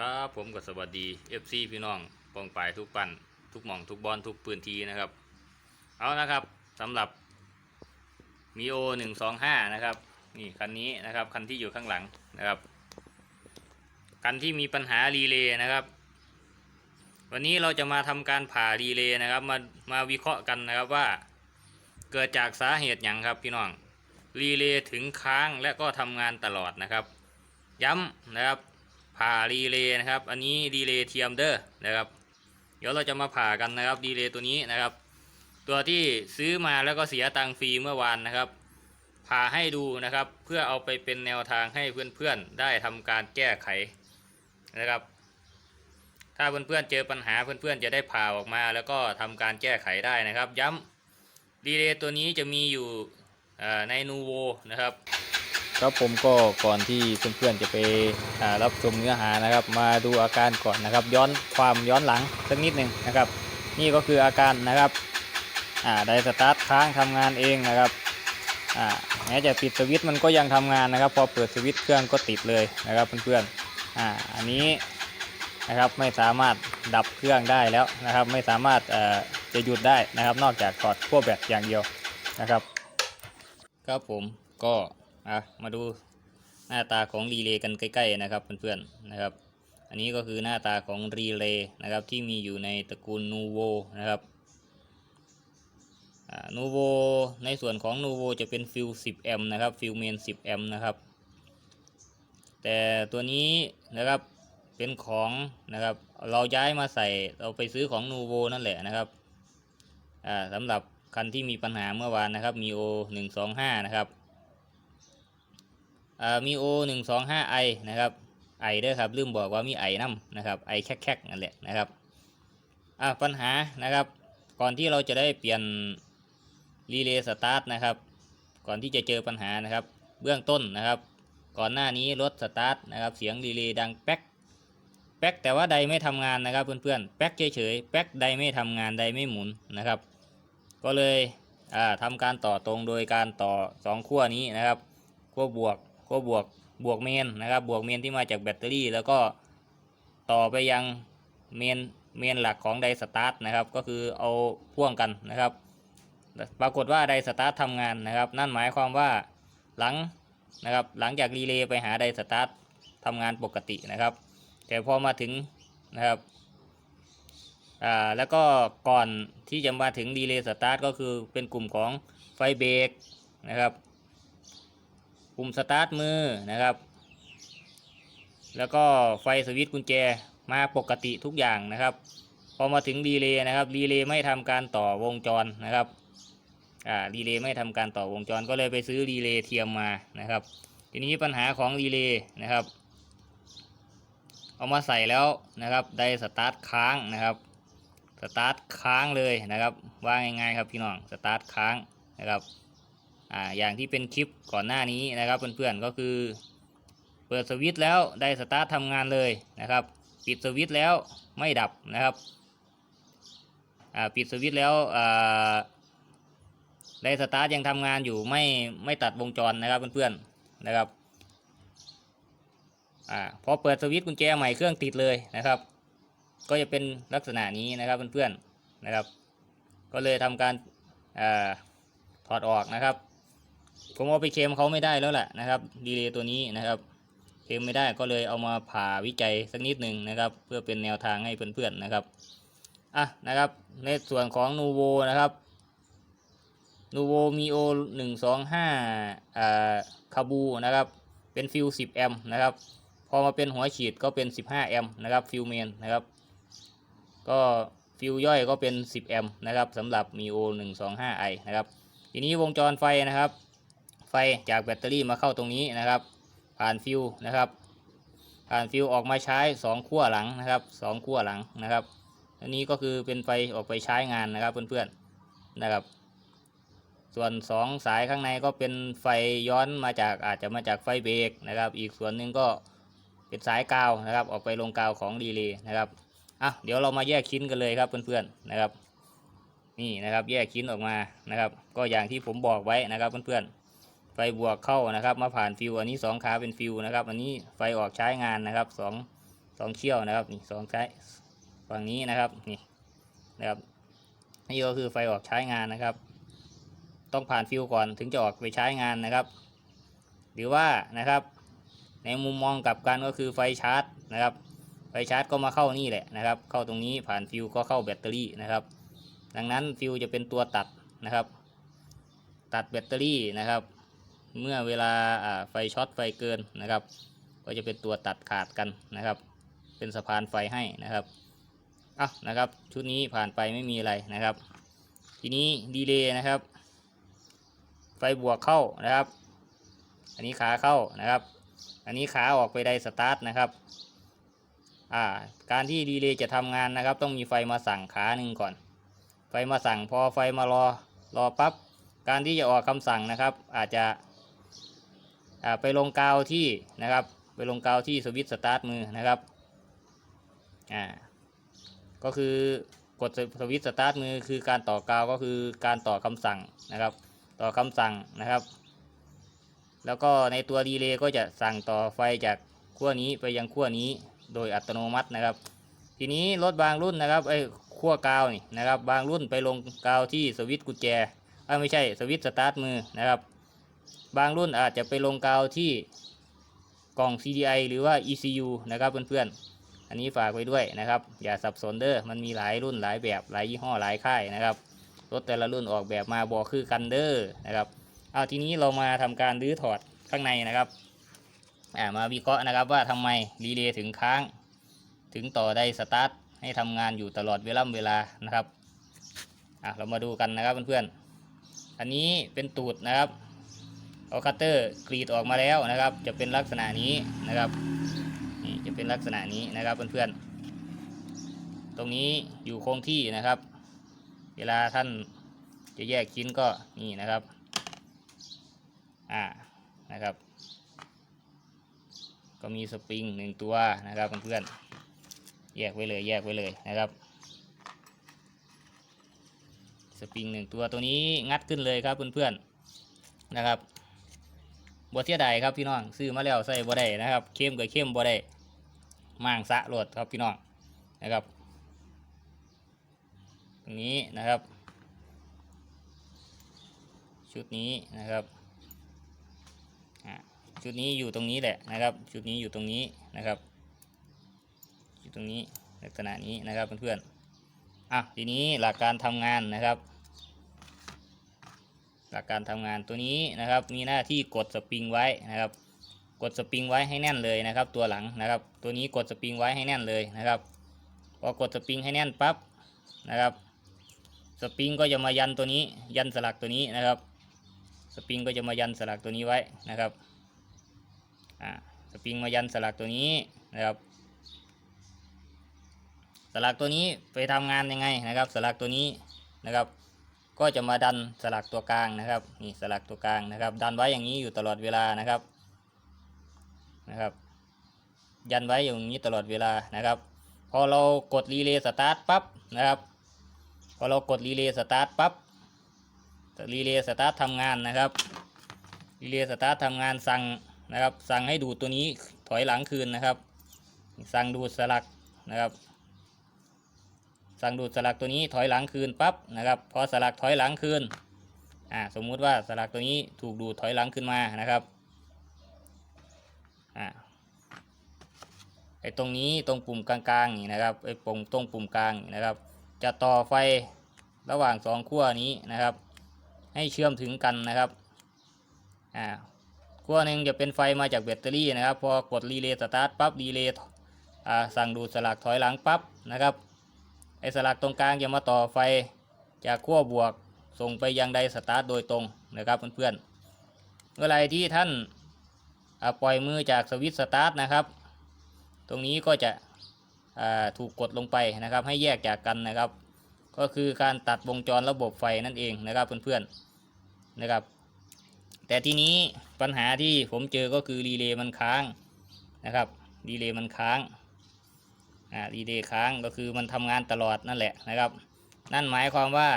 ครับผมก็สวัสดี FC พี่น้องปองปายทุกปันทุกหม่องทุกบอลทุกพื้นทีนะครับ เอานะครับสำหรับมีโอหนึ่งสองห้านะครับนี่คันนี้นะครับคันที่อยู่ข้างหลังนะครับ คันที่มีปัญหารีเลย์นะครับ วันนี้เราจะมาทำการผ่ารีเลย์นะครับ มามาวิเคราะห์กันนะครับว่า เกิดจากสาเหตุอย่างครับพี่น้องรีเลย์ถึงค้างและก็ทำงานตลอดนะครับ ย้ำนะครับ ผ่ารีเลย์นะครับ อันนี้รีเลย์เทียมเดอร์นะครับ เดี๋ยวเราจะมาผ่ากันนะครับรีเลย์ตัวนี้นะครับ ตัวที่ซื้อมาแล้วก็เสียตังค์ฟรีเมื่อวานนะครับ ผ่าให้ดูนะครับ เพื่อเอาไปเป็นแนวทางให้เพื่อนๆได้ทำการแก้ไขนะครับ ถ้าเพื่อนๆเจอปัญหาเพื่อนๆจะได้ผ่าออกมา แล้วก็ทำการแก้ไขได้นะครับ ย้ำรีเลย์ตัวนี้จะมีอยู่ในนูโวนะครับ ครับผมก็ก่อนที่เพื่อนๆจะไปรับชมเนื้อหานะครับ มาดูอาการก่อนนะครับ ย้อนความย้อนหลังสักนิดหนึ่งนะครับ นี่ก็คืออาการนะครับไดสตาร์ทค้างทำงานเองนะครับแม้จะปิดสวิตช์มันก็ยังทำงานนะครับ พอเปิดสวิตช์เครื่องก็ติดเลยนะครับเพื่อนๆออันนี้นะครับไม่สามารถดับเครื่องได้แล้วนะครับ ไม่สามารถจะหยุดได้นะครับ นอกจากถอดขั้วแบตอย่างเดียวนะครับ ครับผมก็ อะมาดูหน้าตาของรีเลย์กันใกล้ๆนะครับเพื่อนๆนะครับ อันนี้ก็คือหน้าตาของรีเลย์นะครับที่มีอยู่ในตระกูลนูโวนะครับนูโวในส่วนของนูโวจะเป็นฟิล 10 แอมป์นะครับฟิลเมน 10 แอมป์นะครับ แต่ตัวนี้นะครับเป็นของนะครับเราย้ายมาใส่เราไปซื้อของนูโวนั่นแหละนะครับสำหรับคันที่มีปัญหาเมื่อวานนะครับมีโอ125 นะครับ มีโอหนึ่งสองห้าไอนะครับไอเด้อครับลืมบอกว่ามีไอน้ำนะครับไอแคกๆนั่นแหละนะครับอ่าปัญหานะครับก่อนที่เราจะได้เปลี่ยนรีเลย์สตาร์ทนะครับก่อนที่จะเจอปัญหานะครับเบื้องต้นนะครับ ก่อนหน้านี้รถสตาร์ทนะครับเสียงรีเลย์ดังแป๊กแป๊กแต่ว่าใดไม่ทำงานนะครับเพื่อนๆแป๊กเฉยๆแป๊กใดไม่ทำงานใดไม่หมุนนะครับ ก็เลยอ่าทำการต่อตรงโดยการต่อสองขั้วนี้นะครับขั้วบวก ก็บวกบวกเมนนะครับ บวกเมนที่มาจากแบตเตอรี่ แล้วก็ต่อไปยังเมนเมนหลักของไดสตาร์ทนะครับ ก็คือเอาพ่วงกันนะครับ ปรากฏว่าไดสตาร์ททำงานนะครับ นั่นหมายความว่าหลังนะครับหลังจากรีเลย์ไปหาไดสตาร์ททำงานปกตินะครับ แต่พอมาถึงนะครับอ่าแล้วก็ก่อนที่จะมาถึงรีเลย์สตาร์ทก็คือเป็นกลุ่มของไฟเบรกนะครับ ปุ่มสตาร์ทมือนะครับ แล้วก็ไฟสวิตช์กุญแจมาปกติทุกอย่างนะครับ พอมาถึงรีเลย์นะครับรีเลย์ไม่ทำการต่อวงจรนะครับอ่ารีเลย์ไม่ทำการต่อวงจรก็เลยไปซื้อรีเลย์เทียมมานะครับ ทีนี้ปัญหาของรีเลย์นะครับ เอามาใส่แล้วนะครับได้สตาร์ทค้างนะครับสตาร์ทค้างเลยนะครับว่าง่ายๆครับพี่น้องสตาร์ทค้างนะครับ อ่าอย่างที่เป็นคลิปก่อนหน้านี้นะครับเพื่อนๆก็คือ เปิดสวิตช์แล้วได้สตาร์ททำงานเลยนะครับ ปิดสวิตช์แล้วไม่ดับนะครับอ่าปิดสวิตช์แล้วอ่าได้สตาร์ทยังทำงานอยู่ไม่ไม่ตัดวงจรนะครับเพื่อนๆนะครับอ่าพอเปิดสวิตช์กุญแจใหม่เครื่องติดเลยนะครับ ก็จะเป็นลักษณะนี้นะครับเพื่อนๆนะครับ ก็เลยทำการอ่าถอดออกนะครับ ผมเอาไปเคมเขาไม่ได้แล้วแหละนะครับดีเลย์ตัวนี้นะครับเคมไม่ได้ก็เลยเอามาผ่าวิจัยสักนิดหนึ่งนะครับ เพื่อเป็นแนวทางให้เพื่อนๆนะครับอะนะครับ ในส่วนของนูโวนะครับนูโวมีโอหนึ่งสองห้าอ่าคาบูนะครับ เป็นฟิลสิบแอมป์นะครับ พอมาเป็นหัวฉีดก็เป็นสิบห้าแอมป์นะครับฟิลเมนนะครับ ก็ฟิลย่อยก็เป็นสิบแอมป์นะครับสำหรับมีโอหนึ่งสองห้าไอนะครับ ทีนี้วงจรไฟนะครับ ฟจากแบตเตอรี่มาเข้าตรงนี้นะครับ ผ่านฟิวนะครับ ผ่านฟิวออกมาใช้สองขั้วหลังนะครับสองขั้วหลังนะครับ อันนี้ก็คือเป็นไฟออกไปใช้งานนะครับเพื่อนๆนะครับ ส่วนสองสายข้างในก็เป็นไฟย้อนมาจากอาจจะมาจากไฟเบรกนะครับ อีกส่วนหนึ่งก็เป็นสายกาวนะครับ ออกไปลงกาวของดีเลย์นะครับอะเดี๋ยวเรามาแยกชิ้นกันเลยครับเพื่อนๆนะครับนี่นะครับแยกชิ้นออกมานะครับ ก็อย่างที่ผมบอกไว้นะครับเพื่อนๆ ไฟบวกเข้านะครับมาผ่านฟิวอันนี้สองขาเป็นฟิวนะครับ อันนี้ไฟออกใช้งานนะครับสองสองเชี่ยวนะครับนี่สองซ้ฝั่งนี้นะครับนี่นะครับนี่ก็คือไฟออกใช้งานนะครับ ต้องผ่านฟิวก่อนถึงจะออกไปใช้งานนะครับ หรือว่านะครับ ในมุมมองกลับกันก็คือไฟชาร์จนะครับ ไฟชาร์จก็มาเข้านี่แหละนะครับ เข้าตรงนี้ผ่านฟิวก็เข้าแบตเตอรี่นะครับ ดังนั้นฟิวจะเป็นตัวตัดนะครับ ตัดแบตเตอรี่นะครับ เมื่อเวลาไฟช็อตไฟเกินนะครับ ก็จะเป็นตัวตัดขาดกันนะครับ เป็นสะพานไฟให้นะครับอะนะครับ ชุดนี้ผ่านไปไม่มีอะไรนะครับ ทีนี้ดีเลย์นะครับ ไฟบวกเข้านะครับ อันนี้ขาเข้านะครับ อันนี้ขาออกไปได้สตาร์ทนะครับอ่าการที่ดีเลย์จะทำงานนะครับ ต้องมีไฟมาสั่งขาหนึ่งก่อน ไฟมาสั่งพอไฟมารอรอปั๊บการที่จะออกคำสั่งนะครับ อาจจะ ไปลงกาวที่นะครับไปลงกาวที่สวิตสตาร์ทมือนะครับอ่าก็คือกดสวิตสตาร์ทมือคือการต่อกาวก็คือการต่อคำสั่งนะครับ ต่อคำสั่งนะครับ แล้วก็ในตัวดีเลย์ก็จะสั่งต่อไฟจากขั้วนี้ไปยังขั้วนี้โดยอัตโนมัตินะครับ ทีนี้รถบางรุ่นนะครับไอ้ขั้วกาวนี่นะครับ บางรุ่นไปลงกาวที่สวิตกุญแจไม่ใช่สวิตสตาร์ทมือนะครับ บางรุ่นอาจจะไปลงกาวที่กล่อง CDI หรือว่า ECU นะครับเพื่อนๆ อันนี้ฝากไว้ด้วยนะครับ อย่าสับสนเด้อ มันมีหลายรุ่นหลายแบบหลายยี่ห้อหลายค่ายนะครับรถแต่ละรุ่นออกแบบมาบอคือกันเด้อนะครับเอาทีนี้เรามาทำการรื้อถอดข้างในนะครับอ่ามาวิเคราะห์นะครับว่าทำไมรีเลย์ถึงค้าง ถึงต่อได้สตาร์ทให้ทำงานอยู่ตลอดเวลาเวลานะครับอะเรามาดูกันนะครับเพื่อนๆอันนี้เป็นตูดนะครับ เอาคัตเตอร์กรีดออกมาแล้วนะครับ จะเป็นลักษณะนี้นะครับนี่จะเป็นลักษณะนี้นะครับเพื่อนๆตรงนี้อยู่คงที่นะครับ เวลาท่านจะแยกชิ้นก็นี่นะครับอ่านะครับ ก็มีสปริงหนึ่งตัวนะครับเพื่อนๆแยกไว้เลยแยกไว้เลยนะครับสปริงหนึ่งตัวตัวนี้งัดขึ้นเลยครับเพื่อนๆนะครับ บเสียดายครับพี่น้องซื้อมาแล้วใส่บ่ได้นะครับเข้มกับเข้มบ่ได้ม่างสะโหลดครับพี่น้องนะครับตรงนี้นะครับ ชุดนี้นะครับชุดนี้อยู่ตรงนี้แหละนะครับ ชุดนี้อยู่ตรงนี้นะครับ อยู่ตรงนี้ลักษณะนี้นะครับเพื่อนๆอะทีนี้หลักการทำงานนะครับ หลักการทำงานตัวนี้นะครับ มีหน้าที่กดสปริงไว้นะครับ กดสปริงไว้ให้แน่นเลยนะครับ ตัวหลังนะครับ ตัวนี้กดสปริงไว้ให้แน่นเลยนะครับพอกดสปริงให้แน่นปั๊บนะครับ สปริงก็จะมายันตัวนี้ ยันสลักตัวนี้นะครับ สปริงก็จะมายันสลักตัวนี้ไว้นะครับอ่าสปริงมายันสลักตัวนี้นะครับสลักตัวนี้ไปทำงานยังไงนะครับ สลักตัวนี้นะครับ ก็จะมาดันสลักตัวกลางนะครับนี่สลักตัวกลางนะครับ ดันไว้อย่างนี้อยู่ตลอดเวลานะครับนะครับ ยันไว้อย่างนี้ตลอดเวลานะครับ พอเรากดรีเลย์สตาร์ทปั๊บนะครับ พอเรากดรีเลย์สตาร์ทปั๊บรีเลย์สตาร์ททำงานนะครับรีเลย์สตาร์ททำงานสั่งนะครับ สั่งให้ดูดตัวนี้ถอยหลังคืนนะครับ สั่งดูดสลักนะครับ สั่งดูดสลักตัวนี้ถอยหลังคืนปั๊บนะครับพอสลักถอยหลังคืนอ่าสมมุติว่าสลักตัวนี้ถูกดูดถอยหลังขึ้นมานะครับอ่าไอ้ตรงนี้ตรงปุ่มกลางๆนี่นะครับไอ้ปุ่มตรงปุ่มกลางนะครับ จะต่อไฟระหว่างสองขั้วนี้นะครับ ให้เชื่อมถึงกันนะครับอ่าขั้วหนึ่งจะเป็นไฟมาจากแบตเตอรี่นะครับ พอกดรีเลย์สตาร์ทปั๊บรีเลย์อ่าสั่งดูดสลักถอยหลังปั๊บนะครับ ไอ้สลักตรงกลางจะมาต่อไฟจากขั้วบวกส่งไปยังไดสตาร์ทโดยตรงนะครับเพื่อนๆเมื่อไรที่ท่านาปล่อยมือจากสวิตช์สตาร์ทนะครับ ตรงนี้ก็จะถูกกดลงไปนะครับ ให้แยกจากกันนะครับ ก็คือการตัดวงจรระบบไฟนั่นเองนะครับเพื่อนๆนะครับ แต่ทีนี้ปัญหาที่ผมเจอก็คือรีเลย์มันค้างนะครับรีเลย์มันค้าง อ่ารีเลย์ค้างก็คือมันทำงานตลอดนั่นแหละนะครับ นั่นหมายความว่า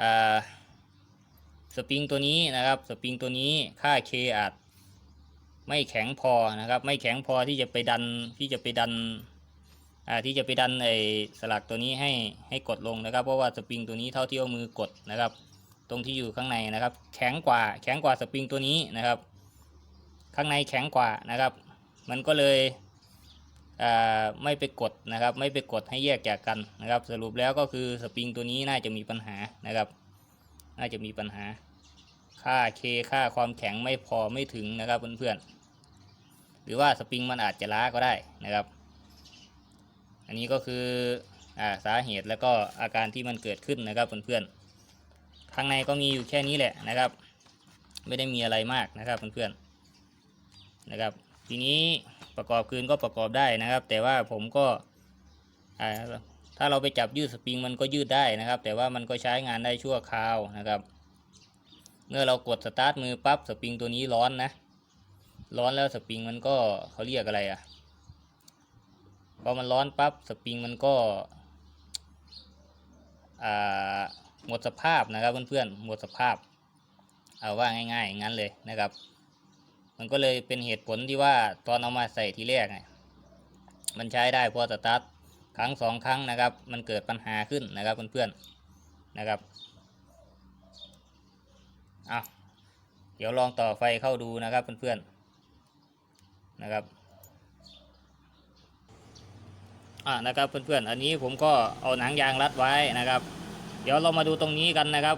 อ่าสปริงตัวนี้นะครับสปริงตัวนี้ค่า K อาจไม่แข็งพอนะครับ ไม่แข็งพอที่จะไปดันที่จะไปดันอ่าที่จะไปดันไอสลักตัวนี้ให้ให้กดลงนะครับ เพราะว่าสปริงตัวนี้เท่าที่เอามือกดนะครับ ตรงที่อยู่ข้างในนะครับ แข็งกว่าแข็งกว่าสปริงตัวนี้นะครับ ข้างในแข็งกว่านะครับ มันก็เลย ไม่ไปกดนะครับ ไม่ไปกดให้แยกจากกันนะครับ สรุปแล้วก็คือสปริงตัวนี้น่าจะมีปัญหานะครับ น่าจะมีปัญหา ค่าเคค่าความแข็งไม่พอไม่ถึงนะครับเพื่อนๆหรือว่าสปริงมันอาจจะล้าก็ได้นะครับ อันนี้ก็คืออาสาเหตุแล้วก็อาการที่มันเกิดขึ้นนะครับเพื่อนๆข้างในก็มีอยู่แค่นี้แหละนะครับ ไม่ได้มีอะไรมากนะครับเพื่อนๆนะครับ ทีนี้ประกอบคืนก็ประกอบได้นะครับ แต่ว่าผมก็ถ้าเราไปจับยืดสปริงมันก็ยืดได้นะครับ แต่ว่ามันก็ใช้งานได้ชั่วคราวนะครับ เมื่อเรากดสตาร์ทมือปั๊บสปริงตัวนี้ร้อนนะร้อนแล้วสปริงมันก็เขาเรียกอะไรอะ่ะพอมันร้อนปั๊บสปริงมันก็หมดสภาพนะครับเพื่อนๆหมดสภาพ เอาว่าง่ายๆอย่างนั้นเลยนะครับ มันก็เลยเป็นเหตุผลที่ว่าตอนเอามาใส่ทีแรกเนี่ยมันใช้ได้พอสตาร์ทครั้งสองครั้งนะครับ มันเกิดปัญหาขึ้นนะครับเพื่อนๆนะครับเอาเดี๋ยวลองต่อไฟเข้าดูนะครับเพื่อนๆนะครับอ่านะครับเพื่อนๆอันนี้ผมก็เอาหนังยางรัดไว้นะครับ เดี๋ยวเรามาดูตรงนี้กันนะครับ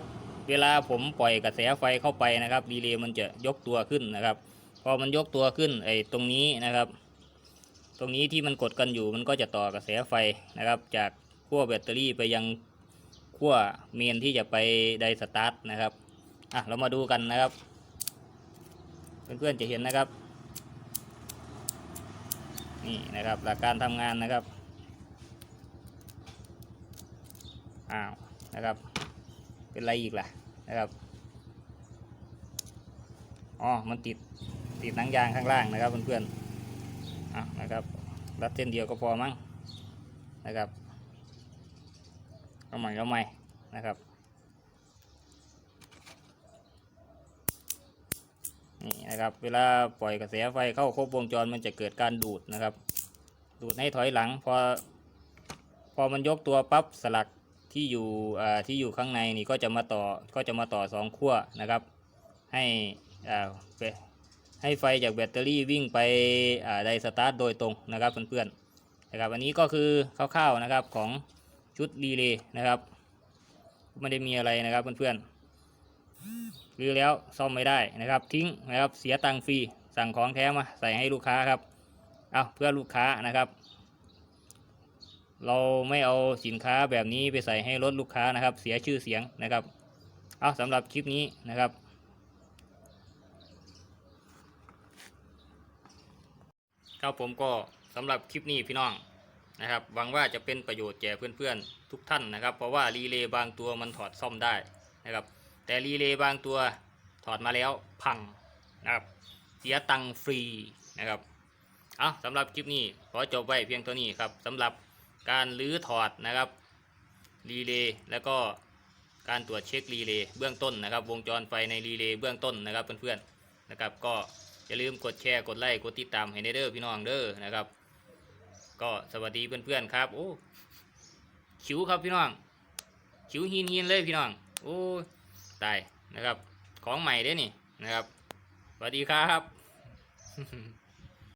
เวลาผมปล่อยกระแสไฟเข้าไปนะครับรีเลย์มันจะยกตัวขึ้นนะครับ อมันยกตัวขึ้นไอ้ตรงนี้นะครับ ตรงนี้ที่มันกดกันอยู่มันก็จะต่อกระแสไฟนะครับ จากขั้วแบตเตอรี่ไปยังขั้วเมนที่จะไปไดสตาร์ทนะครับอะเรามาดูกันนะครับ เพื่อนๆจะเห็นนะครับนี่นะครับหลักการทำงานนะครับอ้าวนะครับ เป็นไรอีกล่ะนะครับ อ๋อ มันติด ติดหนังยางข้างล่างนะครับเพื่อนๆอะนะครับรัดเส้นเดียวก็พอมั้งนะครับเอาใหม่เอาใหม่นะครับนี่นะครับ เวลาปล่อยกระแสไฟเข้าครบวงจรมันจะเกิดการดูดนะครับ ดูดให้ถอยหลังพอพอมันยกตัวปั๊บสลักที่อยู่ที่อยู่ข้างในนี่ก็จะมาต่อก็จะมาต่อสองขั้วนะครับ ให้อ่าไป ให้ไฟจากแบตเตอรี่วิ่งไปไดสตาร์ทโดยตรงนะครับเพื่อนๆนะครับอันนี้ก็คือคร่าวๆนะครับของชุดรีเลย์นะครับไม่ได้มีอะไรนะครับเพื่อนๆรือแล้วซ่อมไม่ได้นะครับ ทิ้งนะครับเสียตังค์ฟรีสั่งของแท้มาใส่ให้ลูกค้าครับเอาเพื่อลูกค้านะครับ เราไม่เอาสินค้าแบบนี้ไปใส่ให้รถลูกค้านะครับ เสียชื่อเสียงนะครับเอาสำหรับคลิปนี้นะครับ ครับผมก็สำหรับคลิปนี้พี่น้องนะครับหวังว่าจะเป็นประโยชน์แก่เพื่อนๆทุกท่านนะครับ เพราะว่ารีเลย์บางตัวมันถอดซ่อมได้นะครับ แต่รีเลย์บางตัวถอดมาแล้วพังนะครับ เสียตังค์ฟรีนะครับเอาสำหรับคลิปนี้ขอจบไว้เพียงเท่านี้ครับสำหรับการรื้อถอดนะครับรีเลย์แล้วก็การตรวจเช็ครีเลย์เบื้องต้นนะครับ วงจรไฟในรีเลย์เบื้องต้นนะครับเพื่อนๆนะครับก็ อย่าลืมกดแชร์กดไลค์กดติดตามให้เด้อพี่น้องเด้อนะครับ ก็สวัสดีเพื่อนๆครับ โอ้คิวครับพี่น้องคิวหินหินเลยพี่น้องโอ้ตายนะครับ ของใหม่เด้นี่นะครับสวัสดีครับ